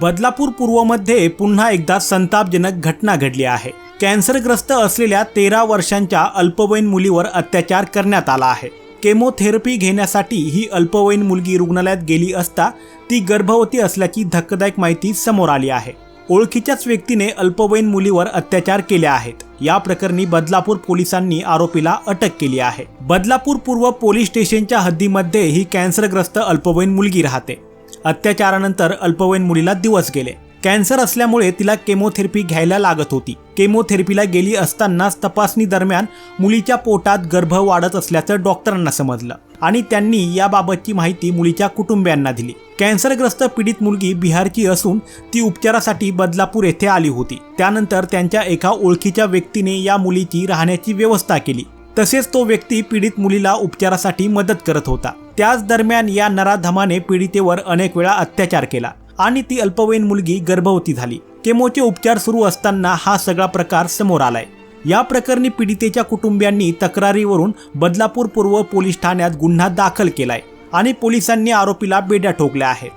बदलापूर पूर्वमध्ये पुन्हा एकदा संतापजनक घटना घडली आहे. कॅन्सरग्रस्त असलेल्या तेरा वर्षांच्या अल्पवयीन मुलीवर अत्याचार करण्यात आला आहे. केमोथेरपी घेण्यासाठी ही अल्पवयीन मुलगी रुग्णालयात गेली असता ती गर्भवती असल्याची धक्कदायक माहिती समोर आली आहे. ओळखीच्याच व्यक्तीने अल्पवयीन मुलीवर अत्याचार केले आहेत. या प्रकरणी बदलापूर पोलिसांनी आरोपीला अटक केली आहे. बदलापूर पूर्व पोलीस स्टेशनच्या हद्दीमध्ये ही कॅन्सरग्रस्त अल्पवयीन मुलगी राहते. अत्याचारानंतर अल्पवयीन मुलीला दिवस गेले. कॅन्सर असल्यामुळे तिला केमोथेरपी घ्यायला लागत होती. केमोथेरपीला गेली असतानाच तपासणी दरम्यान मुलीच्या पोटात गर्भ वाढत असल्याचं डॉक्टरांना समजलं आणि त्यांनी याबाबतची माहिती मुलीच्या कुटुंबियांना दिली. कॅन्सरग्रस्त पीडित मुलगी बिहारची असून ती उपचारासाठी बदलापूर येथे आली होती. त्यानंतर त्यांच्या एका ओळखीच्या व्यक्तीने या मुलीची राहण्याची व्यवस्था केली. तसेच तो व्यक्ती पीडित मुलीला उपचारासाठी मदत करत होता. त्याच दरम्यान या नराधमाने पीडितेवर अनेक वेळा अत्याचार केला आणि ती अल्पवयीन मुलगी गर्भवती झाली. केमोचे उपचार सुरू असताना हा सगळा प्रकार समोर आलाय. या प्रकरणी पीडितेच्या कुटुंबियांनी तक्रारीवरून बदलापूर पूर्व पोलीस ठाण्यात गुन्हा दाखल केलाय आणि पोलिसांनी आरोपीला बेड्या ठोकल्या आहेत.